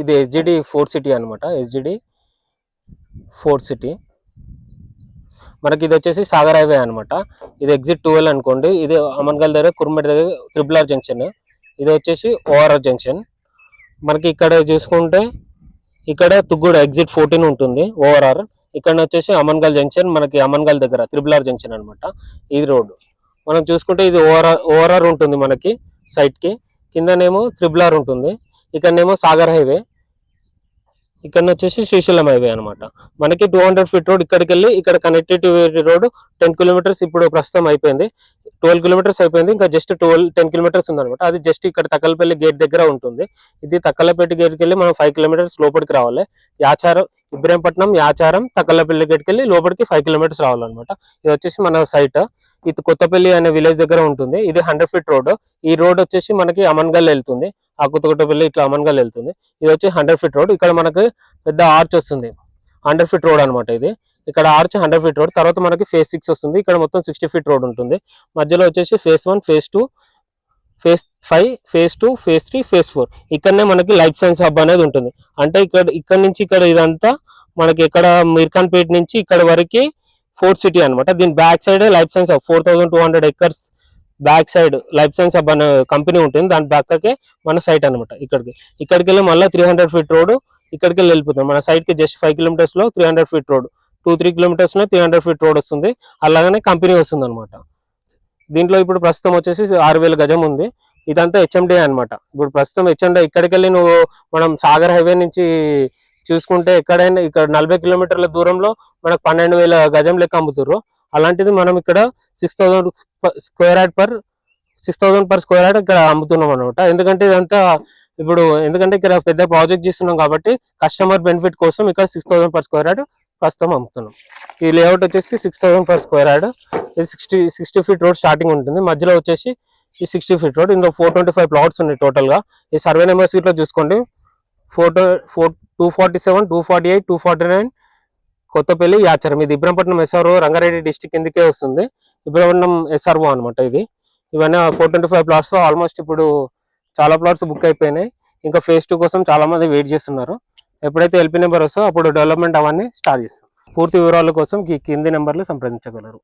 ఇది SGD four city అనమాట SGD four city మనకి ఇది వచ్చేసి సాగర్ హైవే అనమాట ఇది ఎగ్జిట్ ట్వెల్వ్ అనుకోండి. ఇది అమన్గల్ దగ్గర కుర్మేట్ దగ్గర త్రిబుల్ ఆర్ జంక్షన్. ఇది వచ్చేసి ఓఆర్ఆర్ జంక్షన్. మనకి ఇక్కడ చూసుకుంటే ఇక్కడ తుగ్గూడ ఎగ్జిట్ ఫోర్టీన్ ఉంటుంది ఓఆర్ఆర్. ఇక్కడ వచ్చేసి అమన్గల్ జంక్షన్ మనకి అమన్గల్ దగ్గర త్రిబుల్ ఆర్ జంక్షన్ అనమాట ఇది రోడ్. మనం చూసుకుంటే ఇది ఓఆర్ఆర్ ఓఆర్ఆర్ ఉంటుంది మనకి సైట్కి. కిందనేమో త్రిబుల్ ఆర్ ఉంటుంది. ఇక్కడనేమో సాగర్ హైవే. ఇక్కడ వచ్చేసి శ్రీశైలం హైవే అనమాట మనకి టూ హండ్రెడ్ ఫీట్ రోడ్ ఇక్కడికి వెళ్ళి ఇక్కడ కనెక్టివిటీ రోడ్ టెన్ కిలోమీటర్స్ ఇప్పుడు ప్రస్తుతం అయిపోయింది. ట్వెల్వ్ కిలోమీటర్స్ అయిపోయింది. ఇంకా జస్ట్ ట్వెల్వ్ టెన్ కిలోమీటర్స్ ఉందన్నమాట. అది జస్ట్ ఇక్కడ తక్కలపల్లి గేట్ దగ్గర ఉంటుంది. ఇది తక్కలపేట గేట్కి వెళ్ళి మనం ఫైవ్ కిలోమీటర్స్ లోపలికి రావాలి. యాచారం ఇబ్రహీంపట్నం యాచారం తక్కలపల్లి గేట్కి వెళ్ళి లోపలికి ఫైవ్ కిలోమీటర్స్ రావాలన్నమాట. ఇది వచ్చేసి మన సైట్ ఇది కొత్తపల్లి అనే విలేజ్ దగ్గర ఉంటుంది. ఇది హండ్రెడ్ ఫీట్ రోడ్ ఈ రోడ్ వచ్చేసి మనకి అమన్గల్ వెళ్తుంది. ఆ కొత్తకొట్టపల్లి ఇట్లా అమన్గల్ వెళ్తుంది. ఇది వచ్చి హండ్రెడ్ ఫీట్ రోడ్ ఇక్కడ మనకి పెద్ద ఆర్చ్ వస్తుంది. హండ్రెడ్ ఫీట్ రోడ్ అనమాట ఇది. ఇక్కడ ఆర్చ్ హండ్రెడ్ ఫీట్ రోడ్ తర్వాత మనకి ఫేస్ సిక్స్ వస్తుంది. ఇక్కడ మొత్తం సిక్స్టీ ఫీట్ రోడ్ ఉంటుంది. మధ్యలో వచ్చేసి phase one phase two phase five phase two phase three phase four ఇక్కడనే మనకి లైఫ్ సైన్స్ హబ్ అనేది ఉంటుంది. అంటే ఇక్కడ ఇక్కడ నుంచి ఇక్కడ ఇదంతా మనకి ఇక్కడ మీర్ఖాన్పేట్ నుంచి ఇక్కడ వరకు ఫోర్త్ సిటీ అన్నమాట. దీని back side life science hub four thousand two hundred acres back side life science hub అనే కంపెనీ ఉంటుంది. దాని పక్కకే మన సైట్ అన్నమాట ఇక్కడికి. ఇక్కడికి వెళ్ళి మళ్ళీ త్రీ హండ్రెడ్ ఫీట్ రోడ్ ఇక్కడికి వెళ్ళి వెళ్ళిపోతుంది మన సైట్కి just five కిలోమీటర్స్లో three hundred feet road two three kilometres three hundred feet road వస్తుంది. అలాగనే కంపెనీ వస్తుంది అనమాట దీంట్లో ఇప్పుడు ప్రస్తుతం వచ్చేసి ఆరు వేల గజం ఉంది. ఇదంతా హెచ్ఎండి అన్నమాట. ఇప్పుడు ప్రస్తుతం హెచ్ఎండి ఇక్కడికి వెళ్ళి నువ్వు మనం సాగర్ హైవే నుంచి చూసుకుంటే ఎక్కడైనా ఇక్కడ నలభై కిలోమీటర్ల దూరంలో మనకు పన్నెండు వేల గజం లెక్క అమ్ముతుర్రు. అలాంటిది మనం ఇక్కడ six thousand square yard per six thousand per square yard ఇక్కడ అమ్ముతున్నాం అనమాట ఎందుకంటే ఇదంతా ఇప్పుడు ఎందుకంటే ఇక్కడ పెద్ద ప్రాజెక్ట్ చేస్తున్నాం కాబట్టి కస్టమర్ బెనిఫిట్ కోసం ఇక్కడ six thousand per square yard ప్రస్తుతం అమ్ముతున్నాం. ఈ లేఅవుట్ వచ్చేసి six thousand per square yard ఇది sixty sixty feet road starting ఉంటుంది. మధ్యలో వచ్చేసి ఈ సిక్స్టీ ఫీట్ రోడ్ ఇందులో ఫోర్ ట్వంటీ ఫైవ్ ప్లాట్స్ ఉన్నాయి టోటల్గా ఈ సర్వే నెంబర్స్ ఇట్లా చూసుకోండి. Four four two forty seven two forty eight two forty nine Kothapalli Yacharam. ఇది ఇబ్రహంపట్నం ఎస్ఆర్ఓ రంగారెడ్డి డిస్టిక్ కిందకే వస్తుంది. ఇబ్రహంపట్నం ఎస్ఆర్ఓ అనమాట ఇది. ఇవన్నీ four twenty five plots almost ఇప్పుడు చాలా ప్లాట్స్ బుక్ అయిపోయినాయి. ఇంకా ఫేజ్ టూ కోసం చాలామంది వెయిట్ చేస్తున్నారు. ఎప్పుడైతే ఎల్పీ నెంబర్ వస్తుందో అప్పుడు డెవలప్మెంట్ అవన్నీ స్టార్ట్ చేస్తాం. పూర్తి వివరాల కోసం ఈ కింది నెంబర్లు సంప్రదించగలరు.